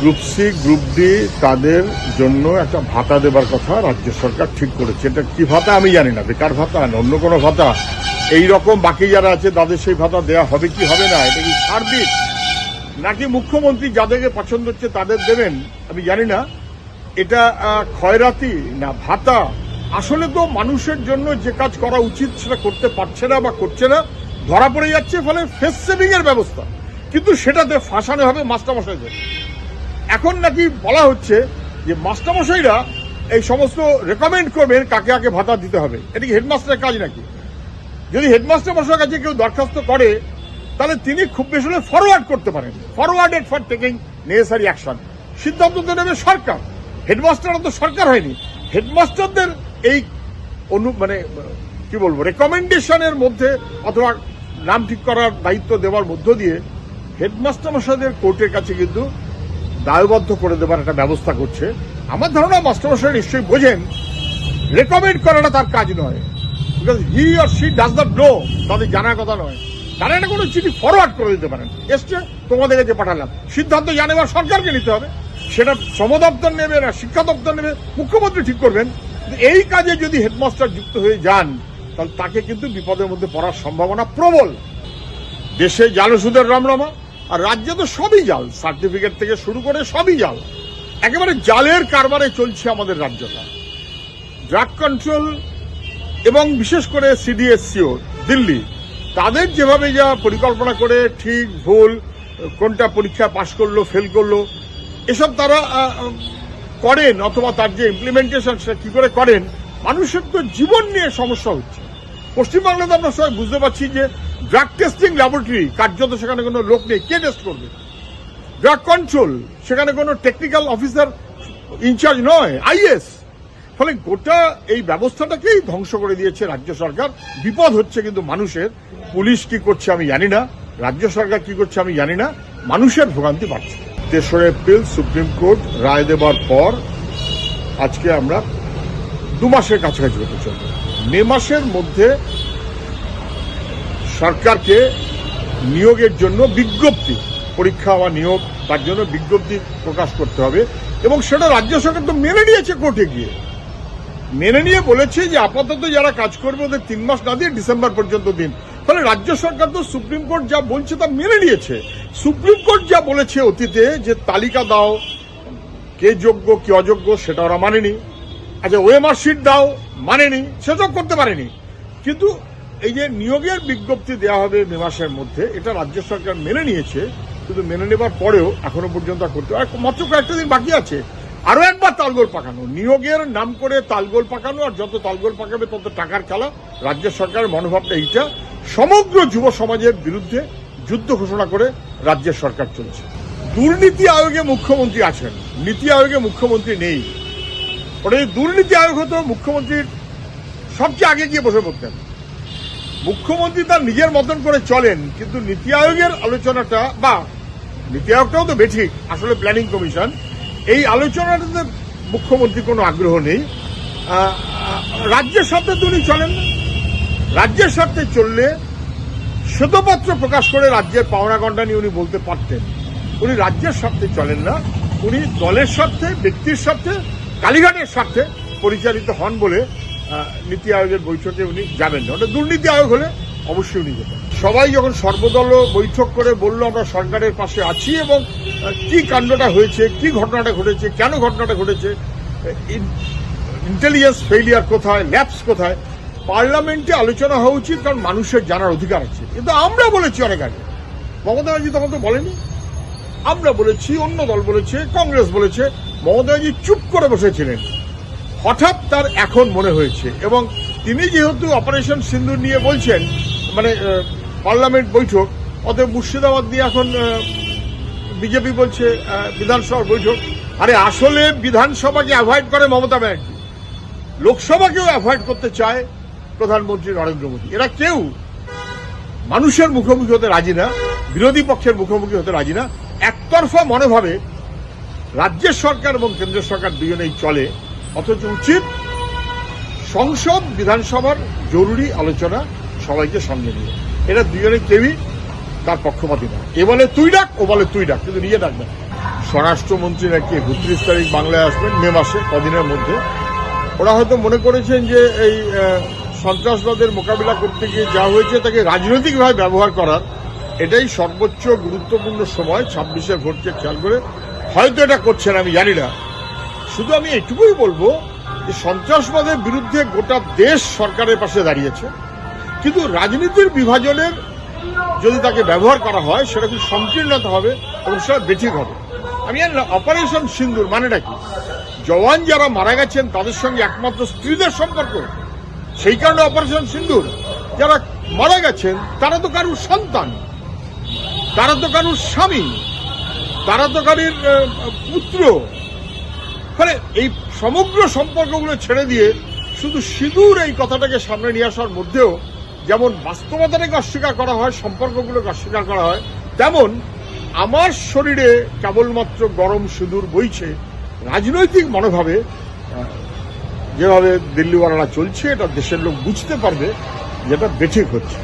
Group C group D তাদের জন্য একটা ভাতা দেবার কথা রাজ্য সরকার ঠিক করেছে। এটা কি ভাতা আমি জানি না বেকার ভাতা না অন্য কোনো ভাতা। এই রকম বাকি যারা আছে তাদের সেই ভাতা দেওয়া হবে কি হবে না এটা কি সার্বিক? নাকি মুখ্যমন্ত্রী যাদেরকে পছন্দ হচ্ছে তাদের দেবেন আমি জানি না। এটা আহ, খয়রাতি না ভাতা? আসলে তো মানুষের জন্য যে কাজ করা উচিত সেটা করতে পারছে না বা করছে না ধরা পড়ে যাচ্ছে ফলে ফেস সেভিং এর ব্যবস্থা। কিন্তু সেটাতে ফাঁসানো হবে মাস্টারমশাইদের। এখন নাকি বলা হচ্ছে যে মাস্টারমশাইরা এই সমস্ত রেকমেন্ড করবেন কাকে কাকে ভাতা দিতে হবে। এটা কি হেডমাস্টারের কাজ নাকি? যদি হেডমাস্টার মশাইয়ের কাছে কেউ দরখাস্ত করে, তাহলে তিনি খুব বেশি হলে ফরওয়ার্ড করতে পারেন। Forwarded for taking necessary action সিদ্ধান্ত তো নেবে সরকার। হেডমাস্টাররা তো সরকার হয়নি। হেডমাস্টারদের এই অনু মানে কি বলব রেকমেন্ডেশনের মধ্যে অথবা নাম ঠিক করার দায়িত্ব দেওয়ার মধ্য দিয়ে হেডমাস্টার মশাইদের কোর্টের কাছে কিন্তু দায়বদ্ধ করে দেবার একটা ব্যবস্থা করছে। আমার ধারণা মাস্টারমশাই নিশ্চয়ই বোঝেন রেকমেন্ড করাটা তার কাজ নয়। Because he or she does not know তাদের জানার কথা নয়। তারা একটা কোনো চিঠি ফরওয়ার্ড করে দিতে পারেন। এসছে, তোমাদের কাছে পাঠালাম। সিদ্ধান্ত জানেবার সরকারকে নিতে হবে। সেটা শ্রম দপ্তর নেবে না, শিক্ষা দপ্তর নেবে। মুখ্যমন্ত্রী ঠিক করবেন। এই কাজে যদি হেডমাস্টার যুক্ত হয়ে যান, তাহলে তাকে কিন্তু বিপদের মধ্যে পড়ার সম্ভাবনা প্রবল। দেশে জাল রমরমা। আর রাজ্যে তো সবই জাল। সার্টিফিকেট থেকে শুরু করে সবই জাল। একেবারে জালের কারবারে চলছে আমাদের রাজ্যটা। ড্রাগ কন্ট্রোল এবং বিশেষ করে সিডিএসসিও, দিল্লি, তাদের যেভাবে যা পরিকল্পনা করে ঠিক ভুল, কোনটা পরীক্ষা পাশ করল ফেল করল, এসব তারা করেন অথবা তার যে ইমপ্লিমেন্টেশন সেটা কী করে করেন, মানুষের তো জীবন নিয়ে সমস্যা হচ্ছে। পশ্চিমবাংলাতে আমরা সবাই বুঝতে পারছি যে ড্রাগ টেস্টিং ল্যাবরেটরি কার্যত সেখানে কোনো লোক নেই। কে টেস্ট করবে? ড্রাগ কন্ট্রোল সেখানে কোনো টেকনিক্যাল অফিসার ইনচার্জ নয় আইএস ফলে গোটা এই ব্যবস্থাটাকেই ধ্বংস করে দিয়েছে রাজ্য সরকার। বিপদ হচ্ছে কিন্তু মানুষের। পুলিশ কি করছে আমি জানি না। রাজ্য সরকার কি করছে আমি জানি না। মানুষের ভোগান্তি বাড়ছে। তেসরা এপ্রিল সুপ্রিম কোর্ট রায় দেবার পর আজকে আমরা দু মাসের কাছাকাছি হতে চলবে মে মাসের মধ্যে সরকারকে নিয়োগের জন্য বিজ্ঞপ্তি, পরীক্ষা বা নিয়োগ, তার জন্য বিজ্ঞপ্তি প্রকাশ করতে হবে। এবং সেটা রাজ্য সরকার তো মেনে নিয়েছে কোর্টে গিয়ে। মেনে নিয়ে বলেছে যে আপাতত যারা কাজ করবে ওদের তিন মাস না দিয়ে ডিসেম্বর পর্যন্ত দিন। ফলে রাজ্য সরকার তো সুপ্রিম কোর্ট যা বলছে তা মেনে নিয়েছে। সুপ্রিম কোর্ট যা বলেছে অতীতে যে তালিকা দাও, কে যোগ্য, কে অযোগ্য, সেটা ওরা মানেনি। আচ্ছা ওএমআর শিট দাও, মানেনি, সেসব করতে পারেনি। কিন্তু এই যে নিয়োগের বিজ্ঞপ্তি দেওয়া হবে মে মাসের মধ্যে, এটা রাজ্য সরকার মেনে নিয়েছে, কিন্তু মেনে নেবার পরেও এখনও পর্যন্ত করতে আর মাত্র কয়েকটা দিন বাকি আছে। আরও একবার তালগোল পাকানো। নিয়োগের নাম করে তালগোল পাকানো, আর যত তালগোল পাকাবে তত টাকার খেলা। রাজ্য সরকারের মনোভাবটা এইটা। সমগ্র যুব সমাজের বিরুদ্ধে যুদ্ধ ঘোষণা করে রাজ্যের সরকার চলছে। দুর্নীতি আয়োগে মুখ্যমন্ত্রী আছেন। নীতি আয়োগে মুখ্যমন্ত্রী নেই। ওটা যদি দুর্নীতি আয়োগ হতো, মুখ্যমন্ত্রীর সবচেয়ে আগে গিয়ে বসে পড়তেন। মুখ্যমন্ত্রী তার নিজের মতন করে চলেন, কিন্তু নীতি আয়োগের আলোচনাটা, বা নীতি আয়োগটাও তো বেঠিক আসলে প্ল্যানিং কমিশন এই আলোচনাটাতে মুখ্যমন্ত্রী কোনো আগ্রহ নেই। রাজ্যের স্বার্থে তো উনি চলেন না। রাজ্যের স্বার্থে চললে শ্বেতপত্র প্রকাশ করে রাজ্যের পাওনা গণ্ডা নিয়ে উনি বলতে পারতেন। উনি রাজ্যের স্বার্থে চলেন না, উনি দলের স্বার্থে, ব্যক্তির স্বার্থে কালীঘাটের স্বার্থে পরিচালিত হন বলে নীতি আয়োগের বৈঠকে উনি যাবেন না। ওটা দুর্নীতি আয়োগ হলে অবশ্যই উনি যেতেন। সবাই যখন সর্বদল বৈঠক করে বলল, আমরা সরকারের পাশে আছি এবং কি কাণ্ডটা হয়েছে, কি ঘটনাটা ঘটেছে, কেন ঘটনাটা ঘটেছে ইন্টেলিজেন্স ফেইলিয়ার কোথায় ল্যাপস কোথায়, পার্লামেন্টে আলোচনা হওয়া উচিত, কারণ মানুষের জানার অধিকার আছে। কিন্তু আমরা বলেছি অনেক আগে। মমতা ব্যানার্জি তখন তো বলেনি। আমরা বলেছি, অন্য দল বলেছে, কংগ্রেস বলেছে মমতা ব্যানার্জি চুপ করে বসেছিলেন। হঠাৎ তার এখন মনে হয়েছে এবং তিনি যেহেতু অপারেশন সিন্দুর নিয়ে বলছেন মানে পার্লামেন্ট বৈঠক, অতএব মুর্শিদাবাদ নিয়ে এখন বিজেপি বলছে বিধানসভার বৈঠক। আরে আসলে বিধানসভাকে অ্যাভয়েড করে মমতা ব্যানার্জি। লোকসভাকেও অ্যাভয়েড করতে চায় প্রধানমন্ত্রী নরেন্দ্র মোদী। এরা কেউ মানুষের মুখোমুখি হতে রাজি না, বিরোধী পক্ষের মুখোমুখি হতে রাজি না। একতরফা মনোভাবে রাজ্যের সরকার এবং কেন্দ্র সরকার দুজনেই চলে, অথচ উচিত সংসদ, বিধানসভার জরুরি আলোচনা সবাইকে সঙ্গে নিয়ে। এরা দুজনে কেউই তার পক্ষপাতি না এ বলে তুই ডাক, ও বলে তুই ডাক, কিন্তু নিজে ডাকবে না। স্বরাষ্ট্রমন্ত্রী নাকি একত্রিশ তারিখ বাংলায় আসবেন, মে মাসে, কদিনের মধ্যে। ওরা হয়তো মনে করেছেন যে এই সন্ত্রাসবাদের মোকাবিলা করতে গিয়ে যা হয়েছে তাকে রাজনৈতিকভাবে ব্যবহার করার এটাই সর্বোচ্চ গুরুত্বপূর্ণ সময়, ছাব্বিশে ভোটকে খেয়াল করে। হয়তো এটা করছেন, আমি জানি না। শুধু আমি এটুকুই বলব যে সন্ত্রাসবাদের বিরুদ্ধে গোটা দেশ সরকারের পাশে দাঁড়িয়েছে। কিন্তু রাজনীতির বিভাজনের যদি তাকে ব্যবহার করা হয়, সেটা খুব সংকীর্ণতা হবে এবং সেটা বেঠিক হবে। আমি জানি না, অপারেশন সিন্দুর মানেটা কি? জওয়ান যারা মারা গেছেন, তাদের সঙ্গে একমাত্র স্ত্রীদের সম্পর্ক। সেই কারণে অপারেশন সিন্দুর। যারা মারা গেছেন, তারা তো কারুর সন্তান। তারা তো কারুর স্বামী তারা তো কারুর পুত্র। ফলে এই সমগ্র সম্পর্কগুলো ছেড়ে দিয়ে শুধু সিঁদুর এই কথাটাকে সামনে নিয়ে আসার মধ্যেও যেমন বাস্তবতাটাকে অস্বীকার করা হয়, সম্পর্কগুলোকে অস্বীকার করা হয়, তেমন আমার শরীরে কেবলমাত্র গরম সিঁদুর বইছে। রাজনৈতিক মনোভাবে যেভাবে দিল্লিওয়ালারা চলছে, এটা দেশের লোক বুঝতে পারবে যেটা বেঠিক হচ্ছে।